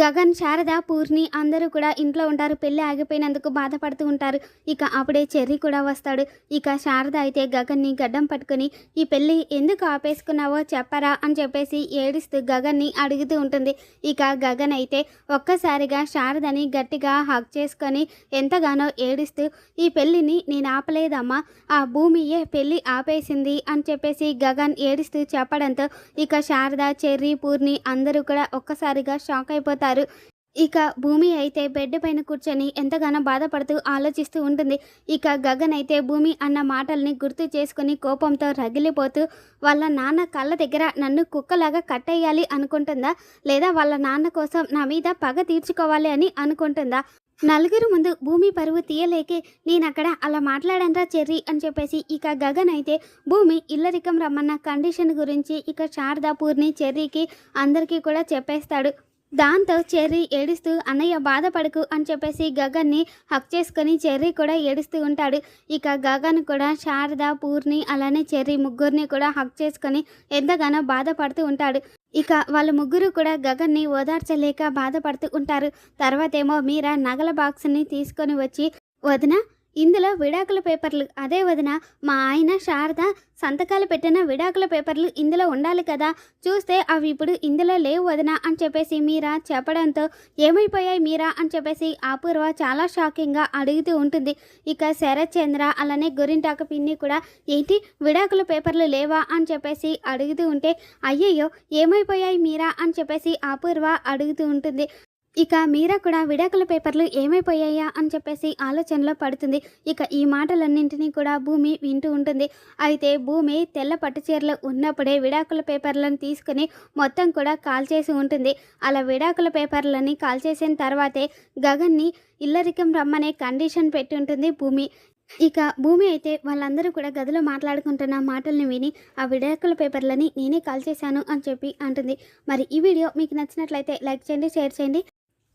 గగన్ శారద పూర్ణి అందరూ కూడా ఇంట్లో ఉంటారు. పెళ్ళి ఆగిపోయినందుకు బాధపడుతూ ఉంటారు. ఇక అప్పుడే చెర్రీ కూడా వస్తాడు. ఇక శారద అయితే గగన్ని గడ్డం పట్టుకుని ఈ పెళ్ళి ఎందుకు ఆపేసుకున్నావో చెప్పరా అని చెప్పేసి ఏడుస్తూ గగన్ని అడుగుతూ ఉంటుంది. ఇక గగన్ అయితే ఒక్కసారిగా శారదని గట్టిగా హక్ చేసుకొని ఎంతగానో ఏడుస్తూ ఈ పెళ్ళిని నేను ఆపలేదమ్మా. ఆ భూమియే పెళ్ళి ఆపేసింది అని చెప్పేసి గగన్ ఏడుస్తూ చెప్పడంతో ఇక శారద చెర్రీ పూర్ణి అందరూ కూడా ఒక్కసారిగా షాక్ అయిపోతారు. ఇక భూమి అయితే బెడ్ పైన కూర్చొని ఎంతగానో బాధపడుతూ ఆలోచిస్తూ ఉంటుంది. ఇక గగన్ అయితే భూమి అన్న మాటల్ని గుర్తు చేసుకుని కోపంతో రగిలిపోతూ వాళ్ళ నాన్న కళ్ళ దగ్గర నన్ను కుక్కలాగా కట్టేయాలి అనుకుంటుందా? లేదా వాళ్ళ నాన్న కోసం నా మీద పగ తీర్చుకోవాలి అని అనుకుంటుందా నలుగురు ముందు భూమి పరువు తీయలేకే నేను అక్కడ అలా మాట్లాడంరా చెర్రీ అని చెప్పేసి ఇక గగన్ అయితే భూమి ఇల్లరికం రమ్మన్న కండిషన్ గురించి ఇక శారదా పూర్ణి చెర్రీకి అందరికీ కూడా చెప్పేస్తాడు. దాంతో చెర్రీ ఏడుస్తూ అన్నయ్య బాధపడకు అని చెప్పేసి గగన్ని హక్ చేసుకొని చెర్రీ కూడా ఏడుస్తూ ఉంటాడు. ఇక గగన్ కూడా శారద పూర్ణి అలానే చెర్రీ ముగ్గురిని కూడా హక్ చేసుకొని ఎంతగానో బాధపడుతూ ఉంటాడు. ఇక వాళ్ళ ముగ్గురు కూడా గగన్ని ఓదార్చలేక బాధపడుతూ ఉంటారు. తర్వాతేమో మీరా నగల బాక్స్ని తీసుకొని వచ్చి వదిన ఇందులో విడాకుల పేపర్లు. అదే వదిన మా ఆయన శారద సంతకాలు పెట్టిన విడాకుల పేపర్లు ఇందులో ఉండాలి కదా. చూస్తే అవి ఇప్పుడు ఇందులో లేవు వదిన అని చెప్పేసి మీరా చెప్పడంతో ఏమైపోయాయి మీరా అని చెప్పేసి అపూర్వ చాలా షాకింగ్గా అడుగుతూ ఉంటుంది. ఇక శరత్ చంద్ర అలానే గొరింటాక పిన్ని కూడా ఏంటి విడాకుల పేపర్లు లేవా అని చెప్పేసి అడుగుతూ ఉంటే అయ్యయ్యో ఏమైపోయాయి మీరా అని చెప్పేసి అపూర్వ అడుగుతూ ఉంటుంది. ఇక మీరా కూడా విడాకుల పేపర్లు ఏమైపోయాయా అని చెప్పేసి ఆలోచనలో పడుతుంది. ఇక ఈ మాటలన్నింటినీ కూడా భూమి వింటూ ఉంటుంది. అయితే భూమి తెల్ల పట్టుచీరలో ఉన్నప్పుడే విడాకుల పేపర్లను తీసుకుని మొత్తం కూడా కాల్ చేసి ఉంటుంది. అలా విడాకుల పేపర్లని కాల్ చేసిన తర్వాతే గగన్ని ఇల్లరికం రమ్మనే కండిషన్ పెట్టి ఉంటుంది భూమి. ఇక భూమి అయితే వాళ్ళందరూ కూడా గదిలో మాట్లాడుకుంటున్న మాటల్ని విని ఆ విడాకుల పేపర్లని నేనే కాల్ చేశాను అని చెప్పి అంటుంది. మరి ఈ వీడియో మీకు నచ్చినట్లయితే లైక్ చేయండి షేర్ చేయండి.